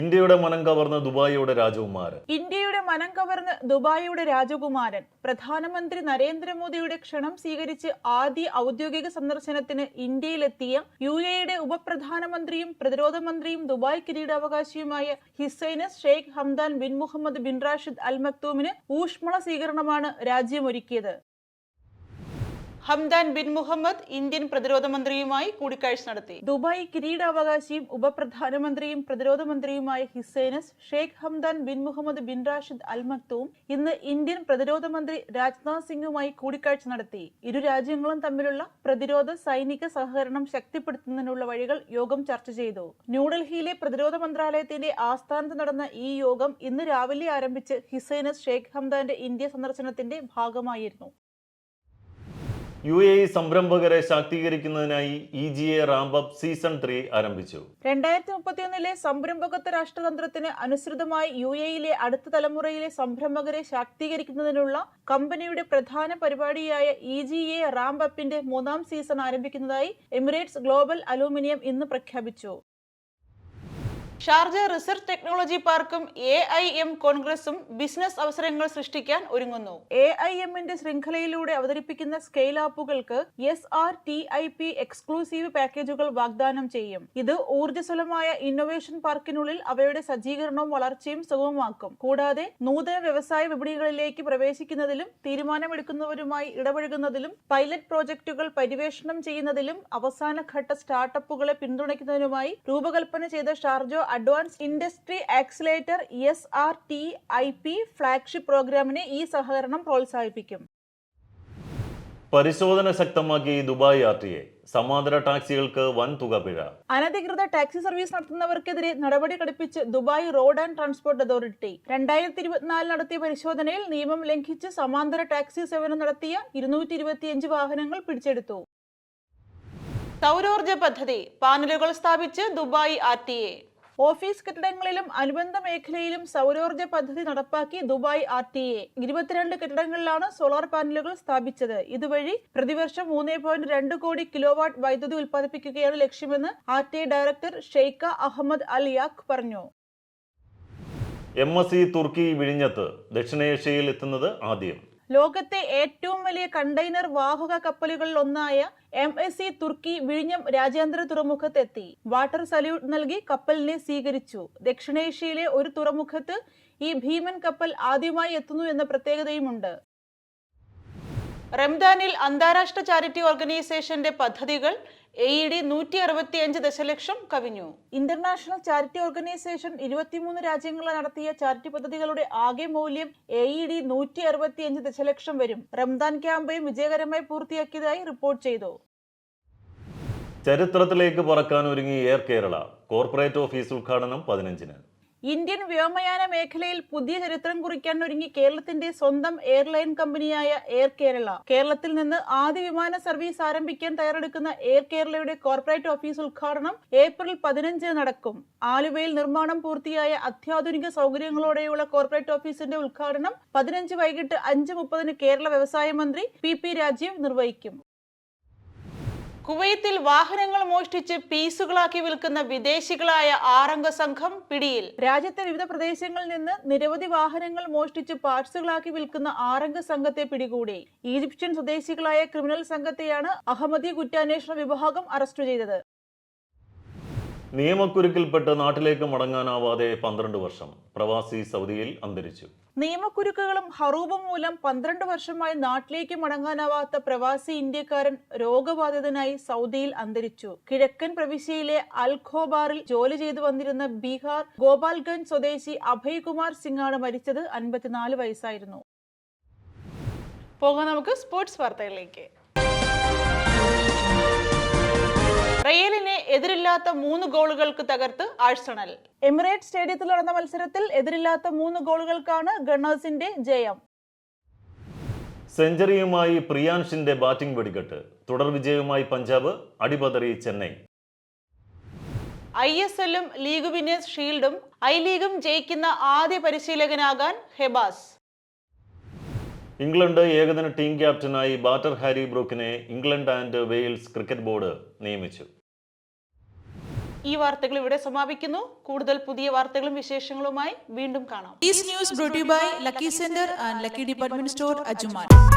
ഇന്ത്യയുടെ മനം കവർന്ന ദുബായിയുടെ രാജകുമാരൻ. ഇന്ത്യയുടെ മനം കവർന്ന് ദുബായിയുടെ രാജകുമാരൻ. പ്രധാനമന്ത്രി നരേന്ദ്രമോദിയുടെ ക്ഷണം സ്വീകരിച്ച് ആദ്യ ഔദ്യോഗിക സന്ദർശനത്തിന് ഇന്ത്യയിലെത്തിയ യു എയുടെ ഉപപ്രധാനമന്ത്രിയും പ്രതിരോധ മന്ത്രിയും Dubai കിരീടാവകാശിയുമായ his highness Sheikh Hamdan bin Mohammed bin Rashid Al മക്തൂമിന് ഊഷ്മള സ്വീകരണമാണ് രാജ്യമൊരുക്കിയത്. ഹംദാൻ ബിൻ മുഹമ്മദ് ഇന്ത്യൻ പ്രതിരോധ മന്ത്രിയുമായി കൂടിക്കാഴ്ച നടത്തി. ദുബായ് കിരീടാവകാശിയും ഉപപ്രധാനമന്ത്രിയും പ്രതിരോധ മന്ത്രിയുമായ his highness Sheikh Hamdan bin Mohammed bin Rashid Al Maktoum ഇന്ന് ഇന്ത്യൻ പ്രതിരോധ മന്ത്രി രാജ്നാഥ് സിംഗുമായി കൂടിക്കാഴ്ച നടത്തി. ഇരു രാജ്യങ്ങളും തമ്മിലുള്ള പ്രതിരോധ സൈനിക സഹകരണം ശക്തിപ്പെടുത്തുന്നതിനുള്ള വഴികൾ യോഗം ചർച്ച ചെയ്തു. ന്യൂഡൽഹിയിലെ പ്രതിരോധ മന്ത്രാലയത്തിന്റെ ആസ്ഥാനത്ത് നടന്ന ഈ യോഗം ഇന്ന് രാവിലെ ആരംഭിച്ച് ഹിസൈനസ് ഷെയ്ഖ് ഹംദാന്റെ ഇന്ത്യ സന്ദർശനത്തിന്റെ ഭാഗമായിരുന്നു. യു എ സംരംഭകരെ ശാക്തീകരിക്കുന്നതിനായി E G A season three ആരംഭിച്ചു. രണ്ടായിരത്തി മുപ്പത്തിയൊന്നിലെ സംരംഭകത്വ രാഷ്ട്രതന്ത്രത്തിന് അനുസൃതമായി യു എയിലെ അടുത്ത തലമുറയിലെ സംരംഭകരെ ശാക്തീകരിക്കുന്നതിനുള്ള കമ്പനിയുടെ പ്രധാന പരിപാടിയായ ഇ ജി എ റാംപ് അപ്പിന്റെ മൂന്നാം സീസൺ ആരംഭിക്കുന്നതായി എമിറേറ്റ്സ് ഗ്ലോബൽ അലൂമിനിയം ഇന്ന് പ്രഖ്യാപിച്ചു. ഷാർജ റിസർച്ച് ടെക്നോളജി പാർക്കും എ ഐ എം കോൺഗ്രസും ബിസിനസ് അവസരങ്ങൾ സൃഷ്ടിക്കാൻ ഒരുങ്ങുന്നു. എ ഐ എമ്മിന്റെ ശൃംഖലയിലൂടെ അവതരിപ്പിക്കുന്ന scale ആപ്പുകൾക്ക് S R T I P exclusive പാക്കേജുകൾ വാഗ്ദാനം ചെയ്യും. ഇത് ഊർജസ്വലമായ ഇന്നൊവേഷൻ പാർക്കിനുള്ളിൽ അവയുടെ സജ്ജീകരണവും വളർച്ചയും സുഗമമാക്കും. കൂടാതെ നൂതന വ്യവസായ വിപണികളിലേക്ക് പ്രവേശിക്കുന്നതിലും തീരുമാനമെടുക്കുന്നവരുമായി ഇടപഴകുന്നതിലും പൈലറ്റ് പ്രോജക്റ്റുകൾ പര്യവേഷണം ചെയ്യുന്നതിലും അവസാനഘട്ട സ്റ്റാർട്ടപ്പുകളെ പിന്തുണയ്ക്കുന്നതിനുമായി രൂപകൽപ്പന ചെയ്ത Sharjah advance industry accelerator S R T I P flagship പ്രോഗ്രാമിനെ ഈ സഹകരണം പ്രോത്സാഹിപ്പിക്കും. പരിശോധന ശക്തമാക്കി ദുബായ് ആർ ടി എ സമാന്തര ടാക്സികൾക്ക് വൻ തുക പിഴ. അനധികൃത ടാക്സി സർവീസ് നടത്തുന്നവർക്കെതിരെ നടപടി ഘടിപ്പിച്ച് Dubai road and transport authority. രണ്ടായിരത്തി ഇരുപത്തിനാലിൽ നടത്തിയ പരിശോധനയിൽ നിയമം ലംഘിച്ച് സമാന്തര ടാക്സി സേവനം നടത്തിയ ഇരുന്നൂറ്റി ഇരുപത്തിയഞ്ച് വാഹനങ്ങൾ പിടിച്ചെടുത്തു. സൗരോർജ പദ്ധതി പാനലുകൾ സ്ഥാപിച്ച് Dubai R T A. Office കെട്ടിടങ്ങളിലും അനുബന്ധ മേഖലയിലും സൗരോർജ പദ്ധതി നടപ്പാക്കി ദുബായ് ആർ ടി എ. ഇരുപത്തിരണ്ട് കെട്ടിടങ്ങളിലാണ് സോളാർ പാനലുകൾ സ്ഥാപിച്ചത്. ഇതുവഴി പ്രതിവർഷം മൂന്ന് പോയിന്റ് രണ്ട് കോടി കിലോവാട്ട് വൈദ്യുതി ഉൽപ്പാദിപ്പിക്കുകയാണ് ലക്ഷ്യമെന്ന് R T A director Sheikha Ahmed Al യാഖ് പറഞ്ഞു. എം എസ് സി തുർക്കി വിഴിഞ്ഞത്ത് ദക്ഷിണേഷ്യയിൽ എത്തുന്നത് ആദ്യം. ലോകത്തെ ഏറ്റവും വലിയ കണ്ടെയ്നർ വാഹക കപ്പലുകളിൽ ഒന്നായ എം എസ് സി തുർക്കി വിഴിഞ്ഞം രാജ്യാന്തര തുറമുഖത്തെത്തി. വാട്ടർ സല്യൂട്ട് നൽകി കപ്പലിനെ സ്വീകരിച്ചു. ദക്ഷിണേഷ്യയിലെ ഒരു തുറമുഖത്ത് ഈ ഭീമൻ കപ്പൽ ആദ്യമായി എത്തുന്നു എന്ന പ്രത്യേകതയുമുണ്ട്. റംദാനിൽ അന്താരാഷ്ട്ര ചാരിറ്റി ഓർഗനൈസേഷന്റെ പദ്ധതികൾ എ ഇ ഡി നൂറ്റി അറുപത്തിയഞ്ച് ദശലക്ഷം കവിഞ്ഞു. ഇന്റർനാഷണൽ ചാരിറ്റി ഓർഗനൈസേഷൻ ഇരുപത്തിമൂന്ന് രാജ്യങ്ങളിൽ നടത്തിയ ചാരിറ്റി പദ്ധതികളുടെ ആകെ മൂല്യം എ ഇ ഡി നൂറ്റി അറുപത്തിയഞ്ച് ദശലക്ഷം വരും. റംദാൻ ക്യാമ്പയിൻ വിജയകരമായി പൂർത്തിയാക്കിയതായി റിപ്പോർട്ട് ചെയ്തു. ചരിത്രത്തിലേക്ക് പറക്കാൻ ഒരുങ്ങി എയർ കേരള കോർപ്പറേറ്റ് ഓഫീസ് ഉദ്ഘാടനം പതിനഞ്ചിന്. ഇന്ത്യൻ വ്യോമയാന മേഖലയിൽ പുതിയ ചരിത്രം കുറിക്കാൻ ഒരുങ്ങി കേരളത്തിന്റെ സ്വന്തം എയർലൈൻ കമ്പനിയായ എയർ കേരള. കേരളത്തിൽ നിന്ന് ആദ്യ വിമാന സർവീസ് ആരംഭിക്കാൻ തയ്യാറെടുക്കുന്ന എയർ കേരളയുടെ കോർപ്പറേറ്റ് ഓഫീസ് ഉദ്ഘാടനം ഏപ്രിൽ പതിനഞ്ചിന് നടക്കും. ആലുവയിൽ നിർമ്മാണം പൂർത്തിയായ അത്യാധുനിക സൗകര്യങ്ങളോടെയുള്ള കോർപ്പറേറ്റ് ഓഫീസിന്റെ ഉദ്ഘാടനം പതിനഞ്ച് വൈകിട്ട് അഞ്ച് മുപ്പതിന് കേരള വ്യവസായ മന്ത്രി പി പി രാജീവ് നിർവഹിക്കും. കുവൈത്തിൽ വാഹനങ്ങൾ മോഷ്ടിച്ച് പീസുകളാക്കി വിൽക്കുന്ന വിദേശികളായ ആറംഗ സംഘം പിടിയിൽ. രാജ്യത്തെ വിവിധ പ്രദേശങ്ങളിൽ നിന്ന് നിരവധി വാഹനങ്ങൾ മോഷ്ടിച്ച് പാർസുകളാക്കി വിൽക്കുന്ന ആറംഗ സംഘത്തെ പിടികൂടി. ഈജിപ്ഷ്യൻ സ്വദേശികളായ ക്രിമിനൽ സംഘത്തെയാണ് അഹമ്മദി കുറ്റാന്വേഷണ വിഭാഗം അറസ്റ്റ് ചെയ്തത്. നിയമക്കുരുക്കിൽപ്പെട്ട് നാട്ടിലേക്ക് മടങ്ങാനാവാതെ പന്ത്രണ്ട് വർഷം പ്രവാസി സൗദിയിൽ അന്തരിച്ചു. നിയമക്കുരുക്കുകളും ഹറൂബും മൂലം പന്ത്രണ്ട് വർഷമായി നാട്ടിലേക്ക് മടങ്ങാനാവാത്ത പ്രവാസി ഇന്ത്യക്കാരൻ രോഗബാധിതനായി സൗദിയിൽ അന്തരിച്ചു. കിഴക്കൻ പ്രവിശ്യയിലെ അൽ ഖോബാറിൽ ജോലി ചെയ്തു വന്നിരുന്ന ബീഹാർ ഗോപാൽഗഞ്ച് സ്വദേശി അഭയ്കുമാർ കുമാർ സിംഗ് ആണ് മരിച്ചത്. അൻപത്തിനാല് വയസ്സായിരുന്നു. പോകാം നമുക്ക് സ്പോർട്സ് വാർത്തകളിലേക്ക്. റയലിനെ എതിരില്ലാത്ത മൂന്ന് ഗോളുകൾക്ക് തകർത്ത് ആഴ്സണൽ. എമിറേറ്റ് സ്റ്റേഡിയത്തിൽ നടന്ന മത്സരത്തിൽ എതിരില്ലാത്ത മൂന്ന് ഗോളുകൾക്കാണ് ഗണ്ണേഴ്സിന്റെ ജയം. സെഞ്ചുറിയുമായി പ്രിയാൻഷിന്റെ ബാറ്റിംഗ് വെടിക്കെട്ട്. തുടർ വിജയവുമായി പഞ്ചാബ് അടിപതറി ചെന്നൈ. ഐ എസ് എല്ലും ലീഗ് വിന്നേഴ്സ് ഷീൽഡും ഐ ലീഗും ജയിക്കുന്ന ആദ്യ പരിശീലകനാകാൻ ഹെബാസ്. ഇംഗ്ലണ്ട് ഏകദിന ടീം ക്യാപ്റ്റനായി batter Harry ബ്രൂക്കിനെ England and Wales cricket board നിയമിച്ചു. ഈ വാർത്തകൾ ഇവിടെ സമാപിക്കുന്നു. കൂടുതൽ പുതിയ വാർത്തകളും വിശേഷങ്ങളുമായി വീണ്ടും കാണാം. News by lucky centre and lucky department store and